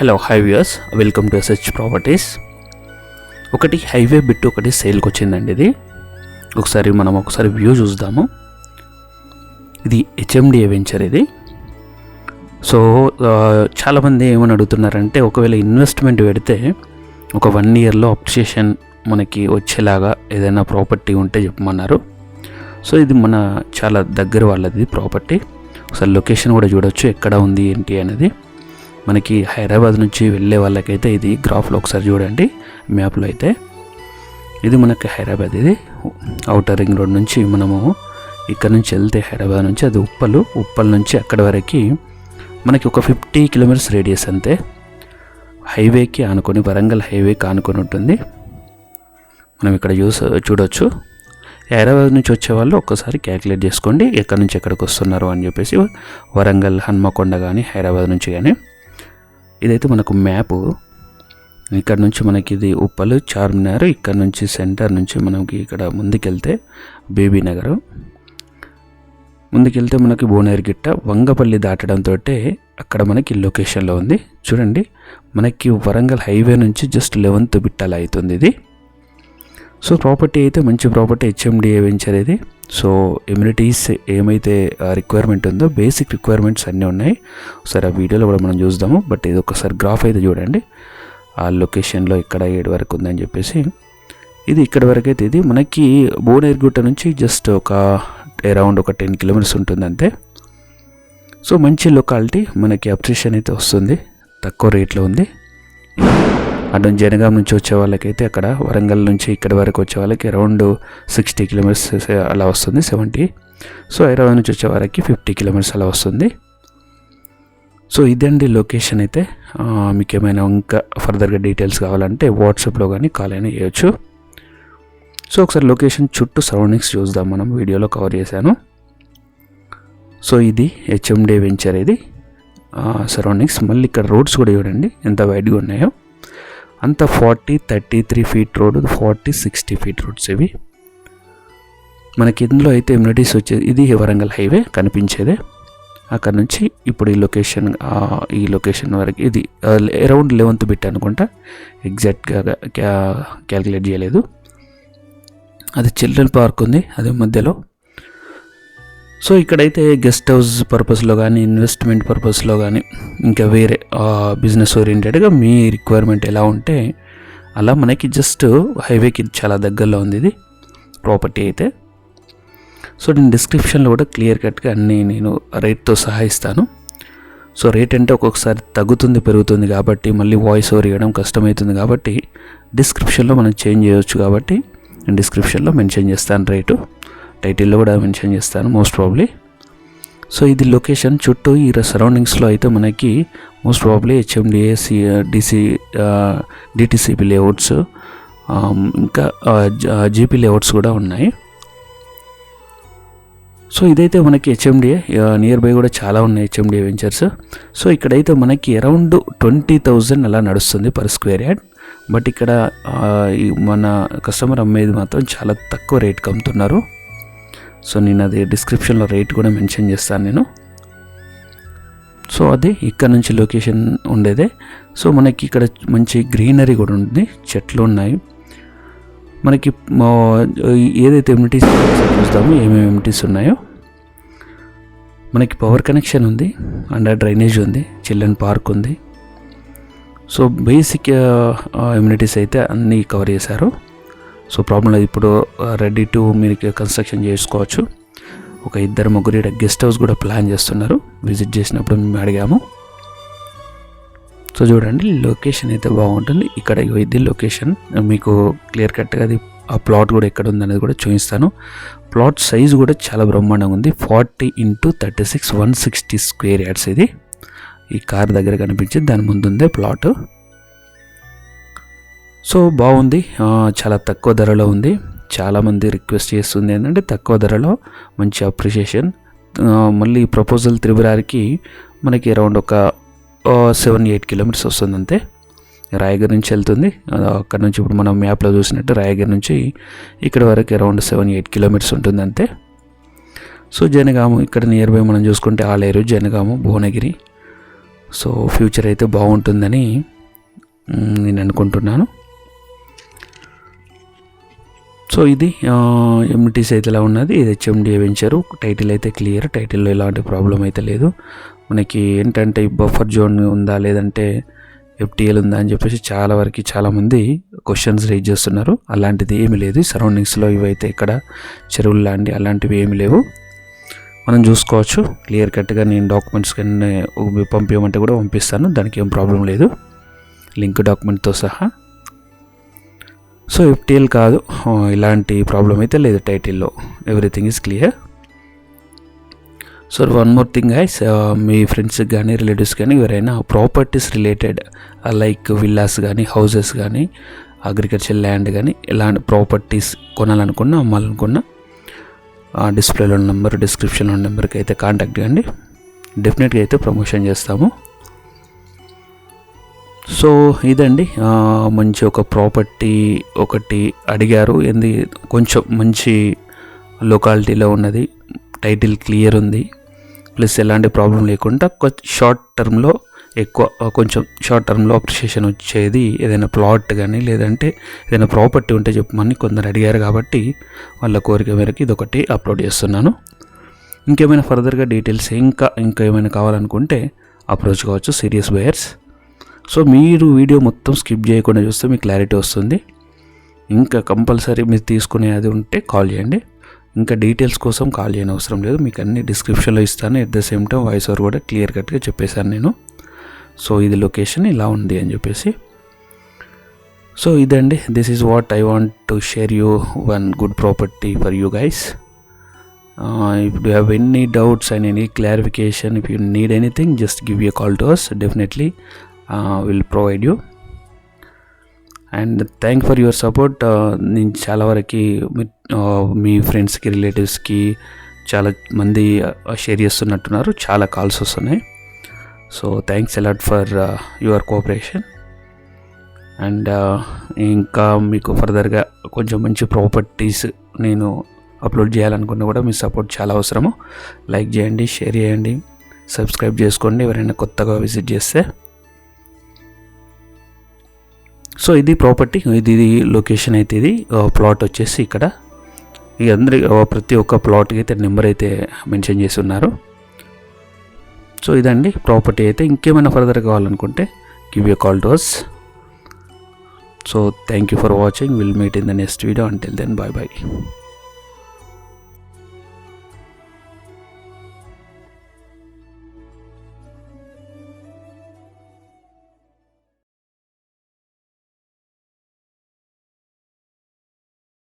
Hello hi viewers welcome to SH properties ఒకటి highway bit ఒకటి సేల్కి వచ్చిందండి ఇది. ఒకసారి మనం ఒకసారి వ్యూ చూద్దాము. ఇది హెచ్ఎండిఏ వెంచర్ ఇది. సో చాలామంది ఏమని అడుగుతున్నారంటే ఒకవేళ ఇన్వెస్ట్మెంట్ పెడితే ఒక వన్ ఇయర్లో అప్రిషియేషన్ మనకి వచ్చేలాగా ఏదైనా ప్రాపర్టీ ఉంటే చెప్పమన్నారు. సో ఇది మన చాలా దగ్గర వాళ్ళది ప్రాపర్టీ ఒకసారి లొకేషన్ కూడా చూడొచ్చు ఎక్కడ ఉంది ఏంటి అనేది. మనకి హైదరాబాద్ నుంచి వెళ్ళే వాళ్ళకైతే ఇది గ్రాఫ్లో ఒకసారి చూడండి మ్యాప్లో అయితే. ఇది మనకి హైదరాబాద్ ఇది అవుటర్ రింగ్ రోడ్ నుంచి మనము ఇక్కడ నుంచి వెళ్తే హైదరాబాద్ నుంచి అది ఉప్పలు ఉప్పల్ నుంచి అక్కడ వరకు మనకి ఒక ఫిఫ్టీ కిలోమీటర్స్ రేడియస్ అంతే. హైవేకి ఆనుకొని వరంగల్ హైవేకి ఆనుకొని ఉంటుంది. మనం ఇక్కడ చూస చూడొచ్చు. హైదరాబాద్ నుంచి వచ్చే వాళ్ళు ఒక్కసారి క్యాలిక్యులేట్ చేసుకోండి ఎక్కడి నుంచి ఎక్కడికి వస్తున్నారు అని చెప్పేసి వరంగల్ హన్మకొండ కానీ హైదరాబాద్ నుంచి కానీ ఇదైతే మనకు మ్యాపు. ఇక్కడ నుంచి మనకి ఇది ఉప్పలు చార్మినార్ ఇక్కడ నుంచి సెంటర్ నుంచి మనకి ఇక్కడ ముందుకెళ్తే బేబీ నగర్. ముందుకెళ్తే మనకి భువనగిరిగిట్ట వంగపల్లి దాటడంతో అక్కడ మనకి లొకేషన్లో ఉంది. చూడండి మనకి వరంగల్ హైవే నుంచి జస్ట్ లెవెన్త్ బిట్టాల అవుతుంది ఇది. సో ప్రాపర్టీ అయితే మంచి ప్రాపర్టీ హెచ్ఎండిఏ వెంచర్ ఇది. సో ఎమ్యూనిటీస్ ఏమైతే రిక్వైర్మెంట్ ఉందో బేసిక్ రిక్వైర్మెంట్స్ అన్నీ ఉన్నాయి. ఒకసారి ఆ వీడియోలో కూడా మనం చూద్దాము బట్ ఇది ఒకసారి గ్రాఫ్ అయితే చూడండి. ఆ లొకేషన్లో ఇక్కడ ఏడు వరకు ఉందని చెప్పేసి. ఇది ఇక్కడ వరకు అయితే ఇది. మనకి భువనగిరిగుట్ట నుంచి జస్ట్ ఒక అరౌండ్ ఒక టెన్ కిలోమీటర్స్ ఉంటుంది అంతే. సో మంచి లొకాలిటీ మనకి అప్రిషియేషన్ అయితే వస్తుంది. తక్కువ రేట్లో ఉంది. అటు జనగాం నుంచి వచ్చే వాళ్ళకైతే అక్కడ వరంగల్ నుంచి ఇక్కడ వరకు వచ్చే వాళ్ళకి అరౌండ్ సిక్స్టీ కిలోమీటర్స్ అలా వస్తుంది సెవెంటీ. సో హైదరాబాద్ నుంచి వచ్చే వారికి ఫిఫ్టీ కిలోమీటర్స్ అలా వస్తుంది. సో ఇదండి లొకేషన్ అయితే. మీకు ఏమైనా ఇంకా ఫర్దర్గా డీటెయిల్స్ కావాలంటే వాట్సాప్లో కానీ కాల్ అయినా చేయొచ్చు. సో ఒకసారి లొకేషన్ చుట్టూ సరౌండింగ్స్ చూద్దాం మనం వీడియోలో కవర్ చేశాను. సో ఇది హెచ్ఎండే వెంచర్ ఇది. సరౌండింగ్స్ మళ్ళీ ఇక్కడ రోడ్స్ కూడా చూడండి ఎంత వైడ్గా ఉన్నాయో. అంత forty thirty three feet road forty sixty feet roads ఇవి. మనకి ఇందులో అయితే ఇమ్యూనిటీస్ వచ్చేది ఇది వరంగల్ హైవే కనిపించేదే. అక్కడ నుంచి ఇప్పుడు ఈ లొకేషన్ ఈ లొకేషన్ వరకు ఇది అరౌండ్ లెవెన్త్ బిట్ అనుకుంటా. ఎగ్జాక్ట్గా క్యాలిక్యులేట్ చేయలేదు. అది చిల్డ్రన్ పార్క్ ఉంది అది మధ్యలో. సో ఇక్కడైతే గెస్ట్ హౌస్ పర్పస్లో కానీ ఇన్వెస్ట్మెంట్ పర్పస్లో కానీ ఇంకా వేరే బిజినెస్ ఓరియంటెడ్గా మీ రిక్వైర్మెంట్ ఎలా ఉంటే అలా మనకి జస్ట్ హైవేకి చాలా దగ్గరలో ఉంది ఇది ప్రాపర్టీ అయితే. సో నేను డిస్క్రిప్షన్లో కూడా క్లియర్ కట్గా అన్నీ నేను రేట్తో సహా ఇస్తాను. సో రేట్ అంటే ఒక్కొక్కసారి తగ్గుతుంది పెరుగుతుంది కాబట్టి మళ్ళీ వాయిస్ ఓవర్ ఇవ్వడం కష్టమవుతుంది కాబట్టి డిస్క్రిప్షన్లో మనం చేంజ్ చేయవచ్చు కాబట్టి నేను డిస్క్రిప్షన్లో మెన్షన్ చేస్తాను రేటు. టైటిల్లో కూడా మెన్షన్ చేస్తాను మోస్ట్ ప్రాబ్లీ సో ఇది లొకేషన్ చుట్టూ ఈ సరౌండింగ్స్లో అయితే మనకి most probably HMDA C DC DTCP layouts ఇంకా uh, జీపీ లేఅవుట్స్ uh, కూడా ఉన్నాయి. సో ఇదైతే మనకి హెచ్ఎండిఏ నియర్ బై కూడా చాలా ఉన్నాయి హెచ్ఎండిఏ వెంచర్స్ సో ఇక్కడైతే మనకి అరౌండ్ ట్వంటీ థౌజండ్ అలా నడుస్తుంది పర్ స్క్వేర్ యార్డ్ బట్ ఇక్కడ uh, మన కస్టమర్ అమ్మేది మాత్రం చాలా తక్కువ రేట్కి అమ్ముతున్నారు. సో నేను అది డిస్క్రిప్షన్లో రేట్ కూడా మెన్షన్ చేస్తాను నేను. సో అది ఇక్కడ నుంచి లొకేషన్ ఉండేదే. సో మనకి ఇక్కడ మంచి గ్రీనరీ కూడా ఉంది చెట్లు ఉన్నాయి. మనకి ఏదైతే ఎమ్యూనిటీస్ చూస్తామో ఏమేమి ఎమ్యూనిటీస్ ఉన్నాయో. మనకి పవర్ కనెక్షన్ ఉంది అండ్ డ్రైనేజ్ ఉంది చిల్డ్రన్ పార్క్ ఉంది. సో బేసిక్ ఎమ్యూనిటీస్ అయితే అన్నీ కవర్ చేశారు. సో ప్రాబ్లం లేదు. ఇప్పుడు రెడీ టు మీరు కన్స్ట్రక్షన్ చేసుకోవచ్చు. ఒక ఇద్దరు ముగ్గురు ఇక్కడ గెస్ట్ హౌస్ కూడా ప్లాన్ చేస్తున్నారు. విజిట్ చేసినప్పుడు మేము అడిగాము. సో చూడండి లొకేషన్ అయితే బాగుంటుంది. ఇక్కడ ఇది లొకేషన్ మీకు క్లియర్ కట్గా అది ఆ ప్లాట్ కూడా ఎక్కడ ఉంది అనేది కూడా చూపిస్తాను. ప్లాట్ సైజ్ కూడా చాలా బ్రహ్మాండంగా ఉంది. Forty into thirty six one sixty square yards ఇది. ఈ కార్ దగ్గర కనిపించింది దాని ముందుందే ప్లాట్ సో బాగుంది. చాలా తక్కువ ధరలో ఉంది. చాలామంది రిక్వెస్ట్ చేస్తుంది ఏంటంటే తక్కువ ధరలో మంచి అప్రిషియేషన్. మళ్ళీ ప్రపోజల్ త్రిబురారికి మనకి అరౌండ్ ఒక సెవెన్ ఎయిట్ కిలోమీటర్స్ వస్తుంది అంతే. రాయగర్ నుంచి వెళ్తుంది. అక్కడ నుంచి ఇప్పుడు మనం మ్యాప్లో చూసినట్టు రాయగర్ నుంచి ఇక్కడ వరకు అరౌండ్ సెవెన్ ఎయిట్ కిలోమీటర్స్ ఉంటుంది అంతే. సో జనగాము ఇక్కడ నియర్ బై మనం చూసుకుంటే ఆలేరు జనగాము భువనగిరి. సో ఫ్యూచర్ అయితే బాగుంటుందని నేను అనుకుంటున్నాను. సో ఇది ఎంటీస్ అయితే ఇలా ఉన్నది ఇది హెచ్ఎండి వెంచరు టైటిల్ అయితే క్లియర్ టైటిల్లో ఎలాంటి ప్రాబ్లం అయితే లేదు. మనకి ఏంటంటే బఫర్ జోన్ ఉందా లేదంటే ఎఫ్టీఎల్ ఉందా అని చెప్పేసి చాలా వరకు చాలామంది క్వశ్చన్స్ రేజ్ చేస్తున్నారు. అలాంటిది ఏమీ లేదు. సరౌండింగ్స్లో ఇవైతే ఇక్కడ చెరువులు లాంటి అలాంటివి ఏమీ లేవు. మనం చూసుకోవచ్చు. క్లియర్ కట్గా నేను డాక్యుమెంట్స్ కానీ పంపించమంటే కూడా పంపిస్తాను. దానికి ఏం ప్రాబ్లం లేదు. లింక్ డాక్యుమెంట్తో సహా. సో ఎఫ్టీఎల్ కాదు. ఇలాంటి ప్రాబ్లం అయితే లేదు టైటిల్లో. Everything is clear so one more thing guys మీ ఫ్రెండ్స్కి కానీ రిలేటివ్స్ కానీ ఎవరైనా ప్రాపర్టీస్ రిలేటెడ్ లైక్ విల్లాస్ కానీ హౌసెస్ కానీ అగ్రికల్చర్ ల్యాండ్ కానీ ఇలాంటి ప్రాపర్టీస్ కొనాలనుకున్నా అమ్మాలనుకున్నా డిస్ప్లేలో ఉన్న నెంబర్ డిస్క్రిప్షన్లో ఉన్న నెంబర్కి అయితే కాంటాక్ట్ చేయండి. డెఫినెట్గా అయితే ప్రమోషన్ చేస్తాము. సో ఇదండి. మంచి ఒక ప్రాపర్టీ ఒకటి అడిగారు. ఏంది కొంచెం మంచి లొకాలిటీలో ఉన్నది. టైటిల్ క్లియర్ ఉంది. ప్లస్ ఎలాంటి ప్రాబ్లం లేకుండా షార్ట్ టర్మ్లో ఎక్కువ కొంచెం షార్ట్ టర్మ్లో అప్రిషియేషన్ వచ్చేది. ఏదైనా ప్లాట్ కానీ లేదంటే ఏదైనా ప్రాపర్టీ ఉంటే చెప్పమని కొందరు అడిగారు కాబట్టి వాళ్ళ కోరిక మేరకు ఇది ఒకటి అప్లోడ్ చేస్తున్నాను. ఇంకేమైనా ఫర్దర్గా డీటెయిల్స్ ఇంకా ఇంకా ఏమైనా కావాలనుకుంటే అప్రోచ్ కావచ్చు. సీరియస్ బయర్స్ సో మీరు వీడియో మొత్తం స్కిప్ చేయకుండా చూస్తే మీకు క్లారిటీ వస్తుంది. ఇంకా కంపల్సరీ మీరు తీసుకునే అది ఉంటే కాల్ చేయండి. ఇంకా డీటెయిల్స్ కోసం కాల్ చేయని అవసరం లేదు. మీకు అన్ని డిస్క్రిప్షన్లో ఇస్తాను. At the same time voice over కూడా క్లియర్ కట్గా చెప్పేశాను నేను. సో ఇది లొకేషన్ ఇలా ఉంది అని చెప్పేసి. సో ఇదండి. This is what I want to share you one good property for you guys if you have any doubts and any clarification if you need anything just give you call to us definitely will provide you and thank for your support నేను చాలా వరకు మీ ఫ్రెండ్స్కి రిలేటివ్స్కి చాలా మంది share చేస్తున్నట్టున్నారు. చాలా calls వస్తున్నాయి. So thanks a lot for your cooperation and ఇంకా మీకు ఫర్దర్గా కొంచెం మంచి ప్రాపర్టీస్ నేను అప్లోడ్ చేయాలనుకున్నా కూడా మీ సపోర్ట్ చాలా అవసరము. లైక్ చేయండి షేర్ చేయండి సబ్స్క్రైబ్ చేసుకోండి. ఎవరైనా కొత్తగా విజిట్ చేస్తే సో ఇది ప్రాపర్టీ ఇది లొకేషన్ అయితే ఇది ప్లాట్ వచ్చేసి ఇక్కడ. ఈ అందరి ప్రతి ఒక్క ప్లాట్కి అయితే నెంబర్ అయితే మెన్షన్ చేసి ఉన్నారు. సో ఇదండి ప్రాపర్టీ అయితే. ఇంకేమైనా ఫర్దర్ కావాలనుకుంటే give you call to us so thank you for watching will meet in the next video until then bye bye